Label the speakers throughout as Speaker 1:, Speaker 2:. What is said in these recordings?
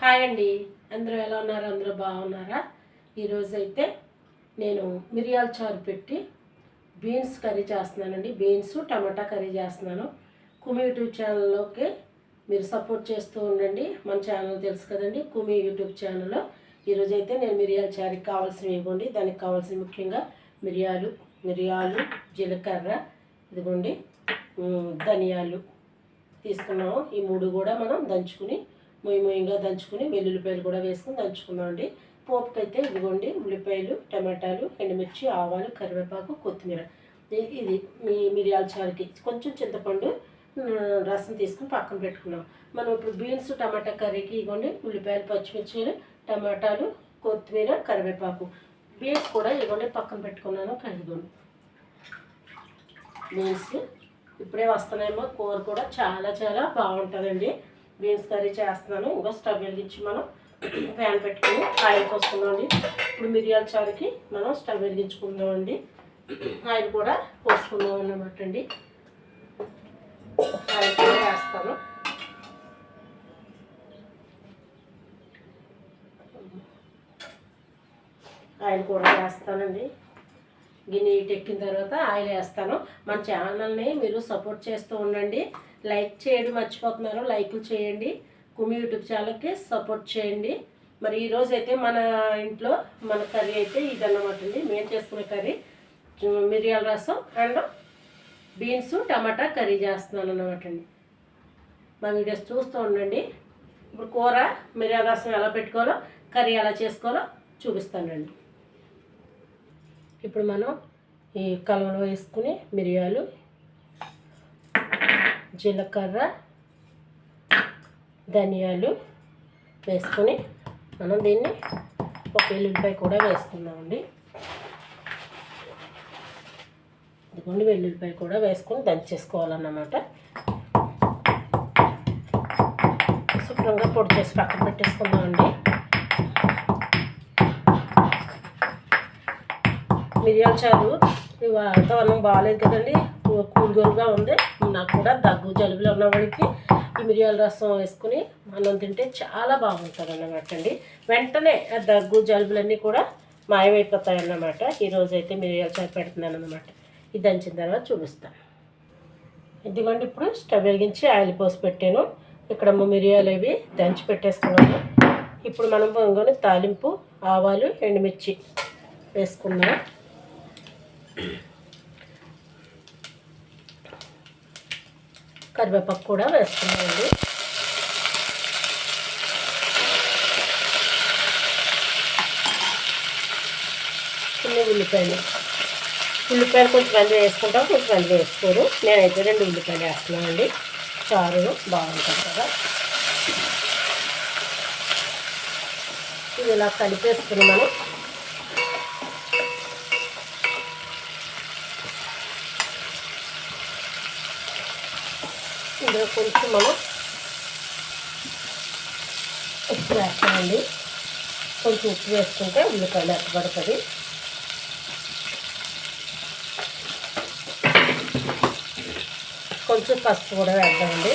Speaker 1: Hi అండి. అందరూ ఎలా ఉన్నారు? అందరూ బాగున్నారా? ఈరోజైతే నేను మిరియాల చారు పెట్టి బీన్స్ కర్రీ చేస్తున్నానండి. బీన్స్ టమాటా కర్రీ చేస్తున్నాను. కుమి యూట్యూబ్ ఛానల్లోకి మీరు సపోర్ట్ చేస్తూ ఉండండి. మన ఛానల్ తెలుసు కదండి కుమి యూట్యూబ్ ఛానల్లో. ఈరోజైతే నేను మిరియాల చారుకి కావాల్సినవి ఇవ్వండి. దానికి కావాల్సిన ముఖ్యంగా మిరియాలు మిరియాలు జీలకర్ర ఇదిగోండి ధనియాలు తీసుకున్నాము. ఈ మూడు కూడా మనం దంచుకుని మొయ్యి మొయ్యిగా దంచుకుని వెల్లుల్లిపాయలు కూడా వేసుకుని దంచుకుందాం అండి పోపుకి అయితే ఇదిగోండి ఉల్లిపాయలు టమాటాలు ఎండుమిర్చి ఆవాలు కరివేపాకు కొత్తిమీర. ఇది మీ మిరియాల చారుకి కొంచెం చింతపండు రసం తీసుకుని పక్కన పెట్టుకున్నాం. మనం ఇప్పుడు బీన్స్ టమాటా కర్రీకి ఇవ్వండి ఉల్లిపాయలు పచ్చిమిర్చిలు టమాటాలు కొత్తిమీర కరివేపాకు. బీన్స్ కూడా ఇవ్వండి పక్కన పెట్టుకున్నాను కడిగోండి బీన్స్ ఇప్పుడే వస్తున్నాయేమో కూర కూడా చాలా చాలా బాగుంటుందండి. బీన్స్ కర్రీ చేస్తున్నాను. ఇంకా స్టవ్ వెలిగించి మనం ప్యాన్ పెట్టుకుని ఆయిల్ పోసుకుందామండి ఇప్పుడు మిరియాల చారుకి మనం స్టవ్ వెలిగించుకుందామండి. ఆయిల్ కూడా పోసుకుందాం అన్నమాట అండి. ఆయిల్ కూడా వేస్తాను. ఆయిల్ కూడా వేస్తానండి. గిన్నె ఇటు ఎక్కిన తర్వాత ఆయిల్ వేస్తాను. మన ఛానల్ని మీరు సపోర్ట్ చేస్తూ ఉండండి. లైక్ చేయడం మర్చిపోతున్నారు. లైకులు చేయండి. కుమి యూట్యూబ్ ఛానల్కి సపోర్ట్ చేయండి. మరి ఈరోజు అయితే మన ఇంట్లో మన కర్రీ అయితే ఇదన్నమాట అండి. మేము చేసుకున్న కర్రీ. మిరియాల రసం అండ్ బీన్స్ టమాటా కర్రీ చేస్తున్నాను అన్నమాట అండి. మా వీడియోస్ చూస్తూ ఉండండి. ఇప్పుడు కూర మిరియాల రసం ఎలా పెట్టుకోవాలో కర్రీ ఎలా చేసుకోవాలో చూపిస్తానండి ఇప్పుడు మనం ఈ కలవలో వేసుకుని మిరియాలు జీలకర్ర ధనియాలు వేసుకొని మనం దీన్ని ఒక వెల్లుల్లిపాయ కూడా వేసుకుందామండి. ఇదిగోండి వెల్లుల్లిపాయ కూడా వేసుకొని దంచేసుకోవాలన్నమాట. శుభ్రంగా పొడి చేసి పక్కన పెట్టేసుకుందామండి. మిరియాల చారు ఈ వాతావరణం బాగాలేదు కదండి కూల్గోలుగా ఉంది. నాకు కూడా దగ్గు జలుబులో ఉన్నవాడికి ఈ మిరియాల రసం వేసుకుని అన్నం తింటే చాలా బాగుంటుంది అన్నమాట అండి. వెంటనే ఆ దగ్గు జలుబులన్నీ కూడా మాయమైపోతాయి అన్నమాట ఈరోజు అయితే మిరియాల చాయ్ పెడుతున్నాను అన్నమాట ఇది దంచిన తర్వాత చూపిస్తాను ఇదిగోండి ఇప్పుడు స్టవ్ వెలిగించి ఆయిల్ పోసి పెట్టాను. ఇక్కడ మిరియాలు అవి దంచి పెట్టేస్తున్నాను. ఇప్పుడు మనం పొంగని తాలింపు ఆవాలు ఎండుమిర్చి వేసుకుందాం. కరివేపాకు కూడా వేసుకున్నామండి చిన్న ఉల్లిపాయలు. ఉల్లిపాయలు కొంచెం వేసుకుంటాం కొంతమంది వేసుకోరు. నేనైతే రెండు ఉల్లిపాయలు వేస్తున్నానండి. చారు బాగుంటుంది కదా. ఇది ఇలా కలిపేసుకుని మనం ఇందులో కొంచెం మనం ఉప్పు వేస్తామండి. కొంచెం ఉప్పు వేసుకుంటే ఉల్లిపాయలు ఎత్తబడుతుంది. కొంచెం పసుపు కూడా వేద్దామండి.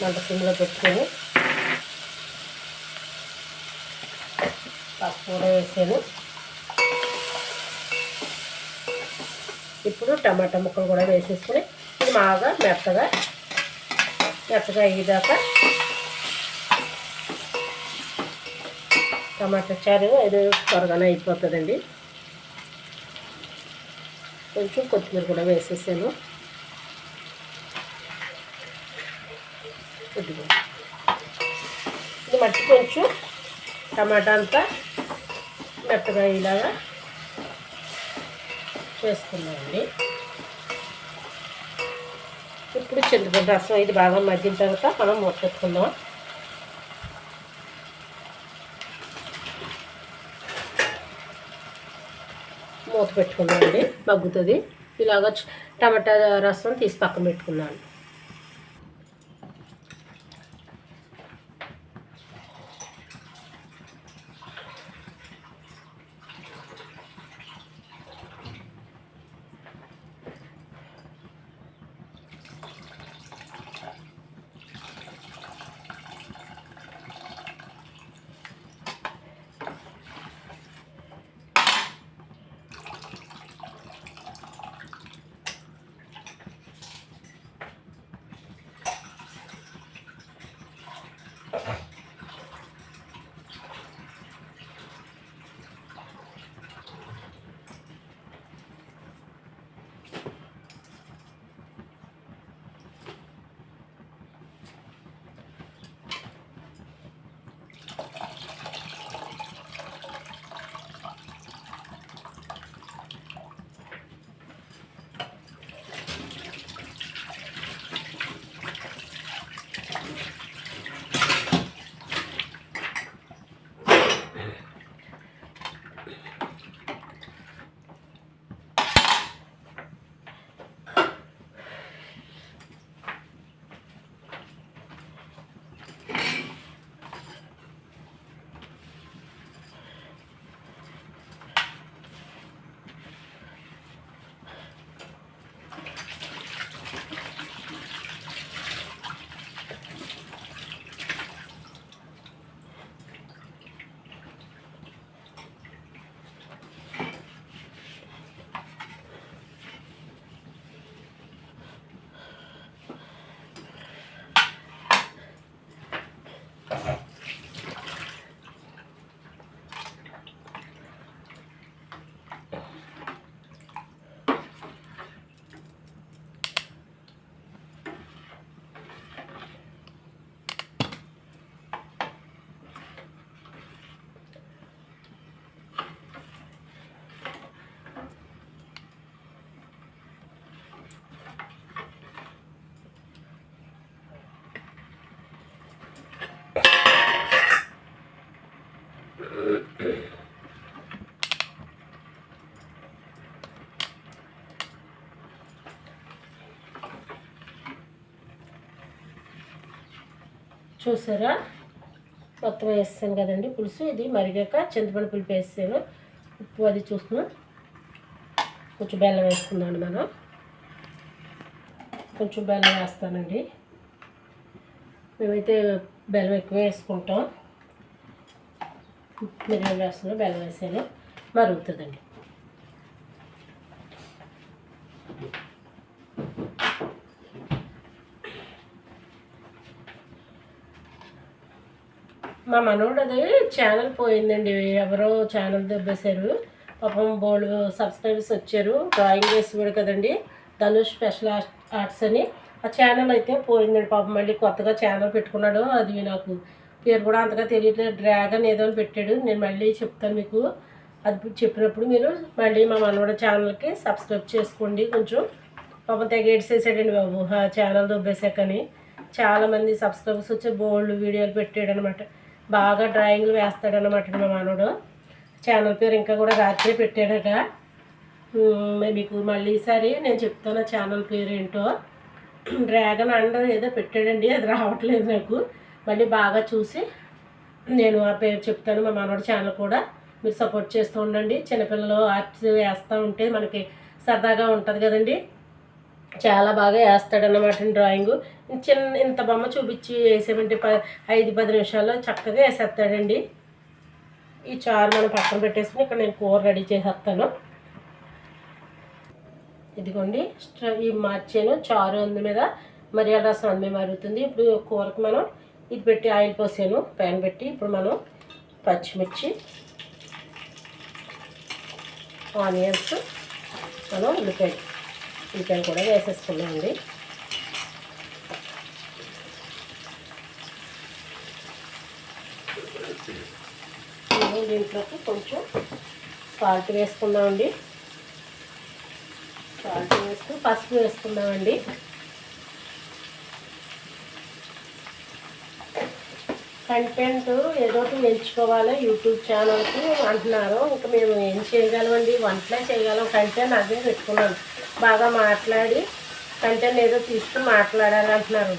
Speaker 1: మంట సిమ్లో పెట్టుకొని పసుపు కూడా వేసాను. ఇప్పుడు టమాటా ముక్కలు కూడా వేసేసుకుని బాగా మెత్తగా మెత్తగా అయ్యేదాకా టమాటా చారు ఇది త్వరగానే అయిపోతుందండి. కొంచెం కొత్తిమీర కూడా వేసేసాను. ఇది మట్టి కొంచెం టమాటా అంతా మెత్తగా అయ్యేలాగా చేసుకున్నామండి ఇప్పుడు చింతపండు రసం ఇది బాగా మగ్గిన తర్వాత మనం మూతెత్తుకుందాం మూత పెట్టుకుందామండి మగ్గుతుంది. ఇలాగ టమాటా రసం తీసి పక్కన పెట్టుకున్నాను. చూసారా? మొత్తం వేస్తాను కదండి పులుసు. ఇది మరిగాక చింతపండు పులుపు వేస్తాను ఉప్పు అది చూసుకున్నాం కొంచెం బెల్లం వేసుకుందాం మనం. కొంచెం బెల్లం వేస్తానండి. మేమైతే బెల్లం ఎక్కువ వేసుకుంటాం. మిరియాలు వేస్తున్నాం బెల్లం వేసాను. మరుగుతుందండి. మా మనోడది ఛానల్ పోయిందండి ఎవరో ఛానల్ దెబ్బేశారు. పాపం బోల్డ్ సబ్స్క్రైబర్స్ వచ్చారు. డ్రాయింగ్ వేసేవాడు కదండి ధనుష్ స్పెషల్ ఆర్ట్స్ అని. ఆ ఛానల్ అయితే పోయిందండి పాపం. మళ్ళీ కొత్తగా ఛానల్ పెట్టుకున్నాడు. అది నాకు పేరు కూడా అంతగా తెలియట్లేదు. డ్రాగన్ ఏదో అని పెట్టాడు. నేను మళ్ళీ చెప్తాను మీకు. అది చెప్పినప్పుడు మీరు మళ్ళీ మా మనవడ ఛానల్కి సబ్స్క్రైబ్ చేసుకోండి కొంచెం. పాపం తెగ బాబు. ఆ ఛానల్ దొబ్బేశాకని. చాలామంది సబ్స్క్రైబర్స్ వచ్చి బోల్డ్ వీడియోలు పెట్టాడు అనమాట బాగా డ్రాయింగ్లు వేస్తాడనమాట మా మనోడు ఛానల్ పేరు ఇంకా కూడా రాత్రి పెట్టాడట. మీకు మళ్ళీ ఈసారి నేను చెప్తాను ఆ ఛానల్ పేరు ఏంటో డ్రాగన్ అండ్ ఏదో పెట్టాడండి అది రావట్లేదు నాకు. మళ్ళీ బాగా చూసి నేను ఆ పేరు చెప్తాను మా మనవడి ఛానల్ కూడా. మీరు సపోర్ట్ చేస్తూ ఉండండి. చిన్నపిల్లలు ఆర్ట్స్ వేస్తూ ఉంటే మనకి సరదాగా ఉంటుంది కదండి. చాలా బాగా వేస్తాడన్నమాట డ్రాయింగ్. చిన్న ఇంత బొమ్మ చూపించి వేసామంటే ప ఐదు పది నిమిషాల్లో చక్కగా వేసేస్తాడండి. ఈ చారు మనం పక్కన పెట్టేసుకుని ఇక్కడ నేను కూర రెడీ చేసేస్తాను. ఇదిగోండి ఈ మార్చాను. చారు అందు మీద మర్యాద రసం అందు మరుగుతుంది ఇప్పుడు కూరకు మనం ఇది పెట్టి ఆయిల్ పోసాను ప్యాన్ పెట్టి. ఇప్పుడు మనం పచ్చిమిర్చి ఆనియన్స్ మనం ఉల్లిపాయ చికెన్ కూడా వేసేసుకున్నామండి దీంట్లోకి కొంచెం సాల్ట్ వేసుకుందామండి. సాల్ట్ వేస్తూ పసుపు వేసుకుందామండి. కంటెంట్ ఏదో ఒకటి ఎంచుకోవాలి యూట్యూబ్ ఛానల్కి అంటున్నారు. ఇంకా మేము ఏం చేయగలమండి? వంటలే చేయగలం. కంటెంట్ అదే పెట్టుకున్నాను. బాగా మాట్లాడి కంటెంట్ ఏదో తీసుకుని మాట్లాడాలి అంటున్నారు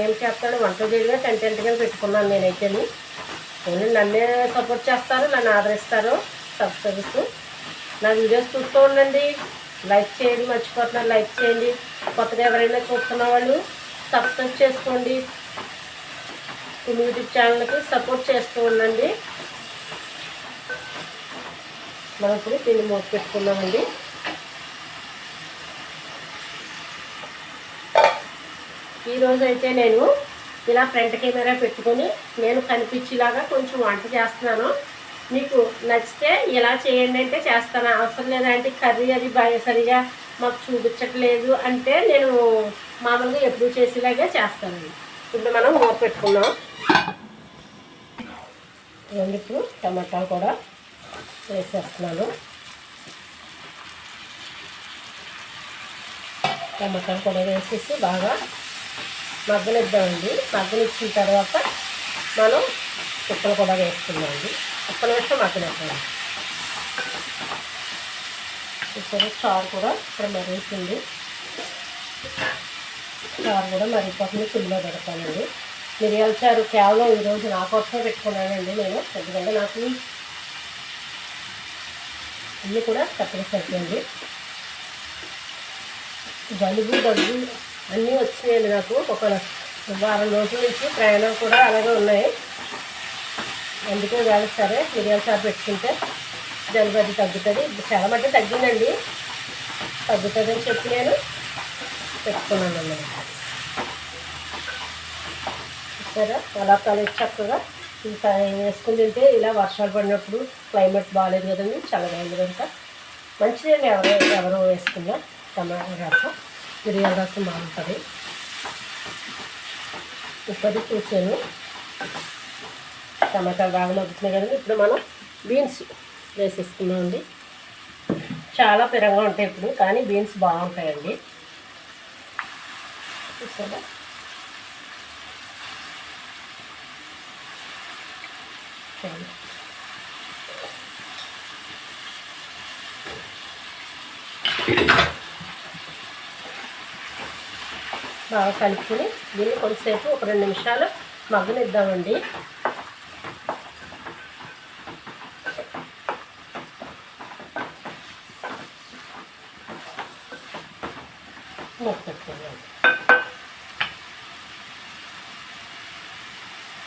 Speaker 1: ఏం చేస్తాడు వంట చేయగా కంటెంట్గా పెట్టుకున్నాను నేనైతే ఓన్లీ నన్నే సపోర్ట్ చేస్తారు నన్ను ఆదరిస్తారు సబ్స్క్రైబర్స్ నా వీడియోస్ చూస్తూ ఉండండి. లైక్ చేయండి మర్చిపోతున్నారు. లైక్ చేయండి. కొత్తగా ఎవరైనా చూస్తున్న వాళ్ళు సబ్స్క్రైబ్ చేసుకోండి. యూట్యూబ్ ఛానల్కి సపోర్ట్ చేస్తూ ఉండండి. మనం ఇప్పుడు దీన్ని మూత పెట్టుకున్నామండి. ఈరోజు అయితే నేను ఇలా ఫ్రంట్ కెమెరా పెట్టుకొని నేను కనిపించేలాగా కొంచెం వంట చేస్తున్నాను. మీకు నచ్చితే ఇలా చేయండి అంటే చేస్తాను. అవసరం లేదంటే కర్రీ అది బాగా సరిగా మాకు చూపించట్లేదు అంటే నేను మామూలుగా ఎప్పుడు చేసేలాగే చేస్తానండి ఇప్పుడు మనం మూత పెట్టుకున్నాం రెండు ఇప్పుడు టమాటా కూడా వేసేస్తున్నాను. టమాటా కూడా వేసేసి బాగా మగ్గనిద్దామండి. మగ్గనిచ్చిన తర్వాత మనం కుక్కలు కూడా వేసుకుందామండి. ఒక్క నిమిషం మగ్గనిద్దాం. ఇప్పుడు చారు కూడా ఇక్కడ మరుగుతుంది. చారు కూడా మరిగిపోతుంది సిమ్లో పెడతానండి. మిరియాల చారు కేవలం ఈరోజు నా కోసమే పెట్టుకున్నానండి నేను. ఎందుకంటే నాకు అన్నీ కూడా తప్పనిసరిపోయింది జలుబు దగ్గు అన్నీ వచ్చినాయండి నాకు. ఒక వారం రోజుల నుంచి ప్రయాణం కూడా అలాగే ఉన్నాయి. అందుకే కాదు సరే మిరియాల షాప్ పెట్టుకుంటే జలుబు తగ్గుతుంది. చాలా మట్టి తగ్గిందండి. తగ్గుతుందని చెప్పి నేను పెట్టుకున్నాను అన్నమాట. సరే అలా కలిసి చక్కగా వేసుకుని తింటే ఇలా వర్షాలు పడినప్పుడు క్లైమేట్ బాగాలేదు కదండి చల్లగా ఉంది కనుక. మంచిదండి ఎవరో ఎవరో వేసుకున్నా టమాటా రసం. మిరియాల రసం బాగుంటుంది ఇప్పటి చూసాను టమాటాలు బాగా మగ్గుతున్నాయి కదండి. ఇప్పుడు మనం బీన్స్ వేసేసుకున్నామండి చాలా పిరంగా ఉంటాయి ఇప్పుడు కానీ బీన్స్ బాగుంటాయండి. చూసారా? చాలు బాగా కలుపుకొని దీన్ని కొంతసేపు ఒక రెండు నిమిషాలు మగ్గనిద్దామండి.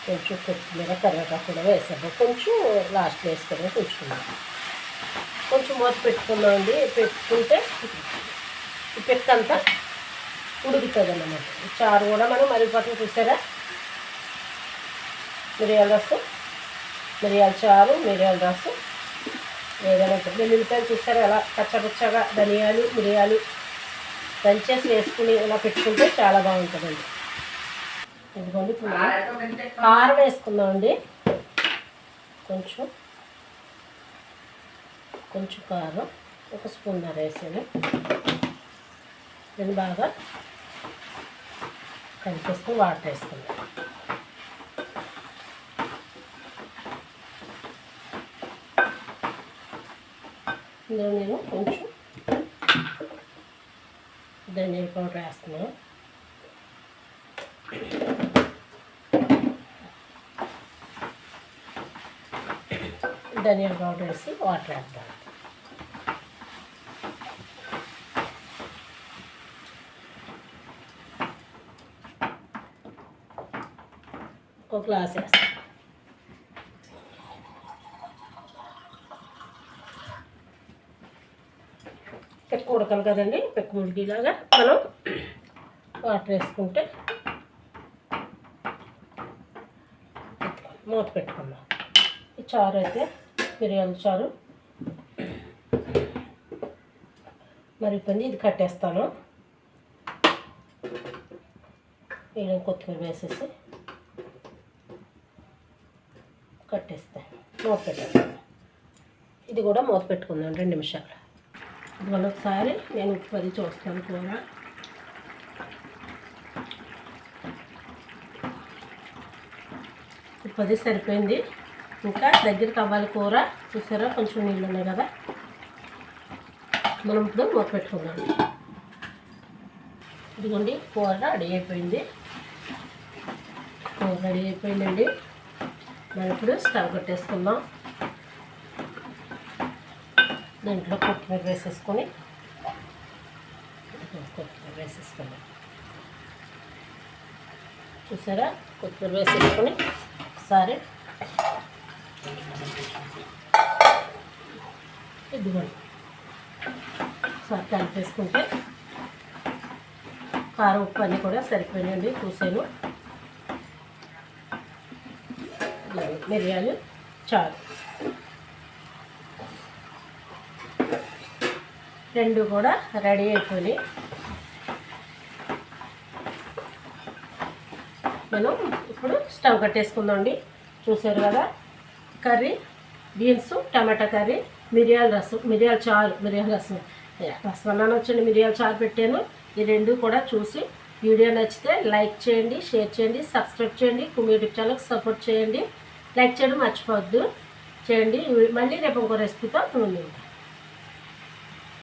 Speaker 1: కొంచెం కొత్తిమీర కరివేపాకు కూడా వేసాము. కొంచెం లాస్ట్ వేసుకొని ఉంచుకున్నాం కొంచెం మూత పెట్టుకున్నామండి పెట్టుకుంటే పిక్కంతా ఉడుకుతుంది అన్నమాట చారు కూడా మనం మరిగిపోతుంది చూసారా? మిరియాల రసం మిరియాల చారు మిరియాల రసం. ఏదైనా వెల్లుల్లిపాయలు చూసారా? ఎలా పచ్చపచ్చగా ధనియాలు మిరియాలు దంచేసి వేసుకుని ఇలా పెట్టుకుంటే చాలా బాగుంటుందండి. ఇదిగోండి కారం వేసుకుందామండి. కొంచెం కొంచెం కారం ఒక స్పూన్ వేసాను. దీన్ని బాగా కలిపేసుకుని వాటర్ వేసుకుందాం ఇందులో నేను కొంచెం ధనియాల పౌడర్ వేస్తున్నాను. ధనియాల పౌడర్ వేసి వాటర్ వేస్తాను ఒక గ్లాస్ వేస్తాను పెక్కు ఉడకాలి కదండి పెక్కు ఉడికిలాగా మనం వాటర్ వేసుకుంటే మూత పెట్టుకుందాం. ఈ చారు అయితే మిరియాల చారు. మరి పని ఇది కట్టేస్తాను. నేను కొత్తిమీర వేసేసి కట్టేస్తాను మూత పెట్టేస్తాను ఇది కూడా మూత పెట్టుకుందాం రెండు నిమిషాలు. ఇది ఒకసారి నేను ఉప్పు అది చూస్తాను కూర ఉప్పు అది సరిపోయింది. ఇంకా దగ్గరికి అవ్వాలి కూర చూసారా? కొంచెం నీళ్ళు ఉన్నాయి కదా. మనం ఇప్పుడు మూత పెట్టుకుందాం. ఇదిగోండి కూర రెడీ అయిపోయింది. కూర రెడీ అయిపోయిందండి. మనం ఇప్పుడు స్టవ్ కొట్టేసుకుందాం. దాంట్లో కొత్తిమీర వేసేసుకొని కొత్తిమీర వేసేసుకుందాం. చూసారా? కొత్తిమీర వేసేసుకొని ఒకసారి ఇదిగోండి ఒకసారి కలిపేసుకుంటే కారం ఉప్పు అన్నీ కూడా సరిపోయినాయండి. చూసాను ఇదిగోండి, మిరియాలు చాలు. రెండు కూడా రెడీ అయిపోయి మనం ఇప్పుడు స్టవ్ కట్టేసుకుందామండి. చూసారు కదా? కర్రీ బీన్స్ టమాటా కర్రీ మిరియాల రసం. మిరియాల చారు మిరియాల రసం. రసం అన్నాను వచ్చండి మిరియాల చారు పెట్టాను. ఈ రెండు కూడా చూసి వీడియో నచ్చితే లైక్ చేయండి షేర్ చేయండి సబ్స్క్రైబ్ చేయండి. యూట్యూబ్ ఛానల్కి సపోర్ట్ చేయండి. లైక్ చేయడం మర్చిపోవద్దు. చేయండి. మళ్ళీ రేపు ఇంకో రెసిపీతో ముందు